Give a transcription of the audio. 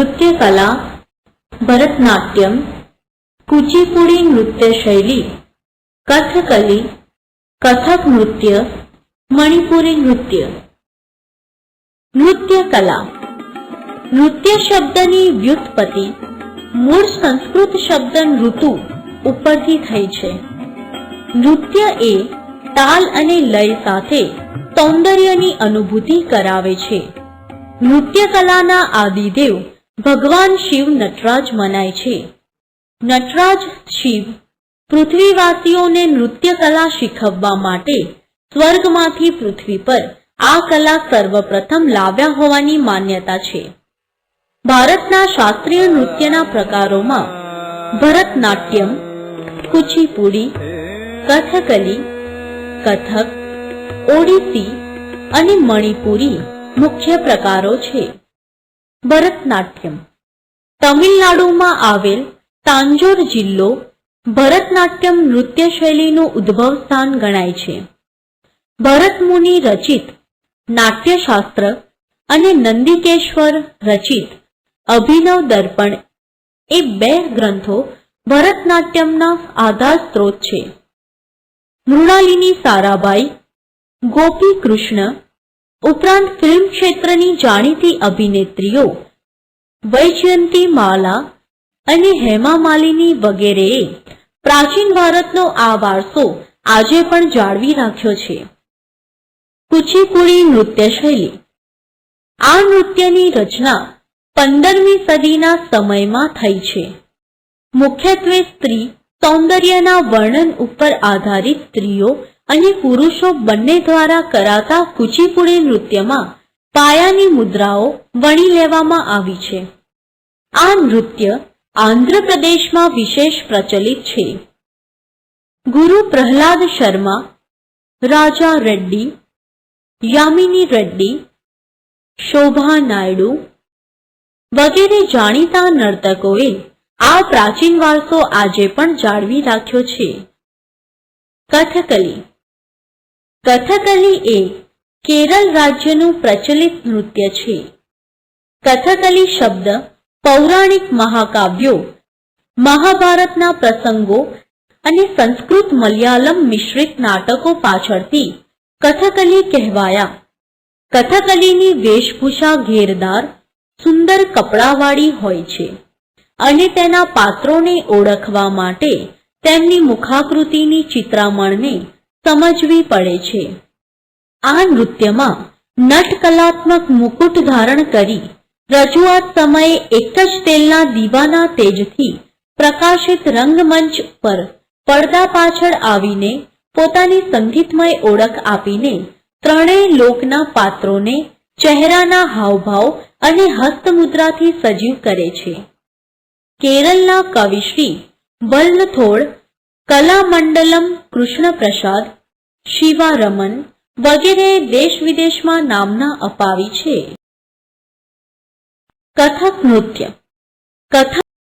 નૃત્ય કલા ભરતનાટ્યમ કુચીપુડી નૃત્ય શૈલી કથકલી કથક નૃત્ય મણિપુરી નૃત્ય નૃત્ય કલા નૃત્ય શબ્દની વ્યુત્પત્તિ મૂળ સંસ્કૃત શબ્દ ઋતુ ઉપરથી થઈ છે નૃત્ય એ તાલ અને લય સાથે સૌંદર્યની અનુભૂતિ કરાવે છે નૃત્ય કલાના આદિદેવ ભગવાન શિવ નટરાજ મનાય છે. નટરાજ શિવ પૃથ્વીવાસીઓને નૃત્ય કલા શીખવવા માટે સ્વર્ગમાંથી પૃથ્વી પર આ કલા સર્વપ્રથમ લાવ્યા હોવાની માન્યતા છે. ભારતના શાસ્ત્રીય નૃત્યના પ્રકારોમાં ભરતનાટ્યમ, કુચીપુડી, કથકલી, કથક, ઓડિસી અને મણિપુરી મુખ્ય પ્રકારો છે. ભરતનાટ્યમ. તમિલનાડુમાં આવેલ તાંજોર જિલ્લો ભરતનાટ્યમ નૃત્ય શૈલીનું ઉદ્ભવ સ્થાન ગણાય છે. ભરત મુનિ રચિત નાટ્યશાસ્ત્ર અને નંદિકેશ્વર રચિત અભિનવ દર્પણ એ બે ગ્રંથો ભરતનાટ્યમના આધાર સ્ત્રોત છે. મૃણાલિની સારાભાઈ ગોપી કૃષ્ણ ઉપરાંત ફિલ્મ ક્ષેત્રની જાણીતી અભિનેત્રીઓ વૈજયંતી માલા અને હેમા માલિની વગેરેએ પ્રાચીન ભારતનો આ વારસો આજે પણ જાળવી રાખ્યો છે. કુચીપુડી નૃત્ય શૈલી. આ નૃત્યની રચના પંદરમી સદીના સમયમાં થઈ છે. મુખ્યત્વે સ્ત્રી સૌંદર્યના વર્ણન ઉપર આધારિત સ્ત્રીઓ અને પુરુષો બંને દ્વારા કરાતા કુચીપુડી નૃત્યમાં પાયાની મુદ્રાઓ વણી લેવામાં આવી છે. આ નૃત્ય આંધ્રપ્રદેશમાં વિશેષ પ્રચલિત છે. ગુરુ પ્રહલાદ શર્મા, રાજા રેડ્ડી, યામિની રેડ્ડી, શોભા નાયડુ વગેરે જાણીતા નર્તકોએ આ પ્રાચીન વારસો આજે પણ જાળવી રાખ્યો છે. કથકલી કથકલી એ કેરળ રાજ્યનું પ્રચલિત નૃત્ય છે. કથકલી શબ્દ પૌરાણિક મહાકાવ્યો, મહાભારતના પ્રસંગો અને સંસ્કૃત મલયાલમ મિશ્રિત નાટકો પાછળથી કથકલી કહેવાયા. કથકલીની વેશભૂષા ઘેરદાર, સુંદર કપડાવાળી હોય છે અને તેના પાત્રોને ઓળખવા માટે તેમની મુખાકૃતિની ચિત્રામણને સમજવી પડે છે. આ નૃત્યમાં નટ કલાત્મક મુકુટ ધારણ કરી રજૂઆત સમયે એક જ તેલના દીવાના તેજથી પ્રકાશિત રંગમંચ પર પડદા પાછળ આવીને પોતાની સંગીતમય ઓળખ આપીને ત્રણેય લોકના પાત્રોને ચહેરાના હાવભાવ અને હસ્તમુદ્રાથી સજીવ કરે છે. કેરળના કવિશ્રી વલ્લથોડ કલામંડલમ કૃષ્ણપ્રસાદ શિવારમન વગેરે દેશ વિદેશમાં નામના અપાવી છે. કથક નૃત્ય. કથક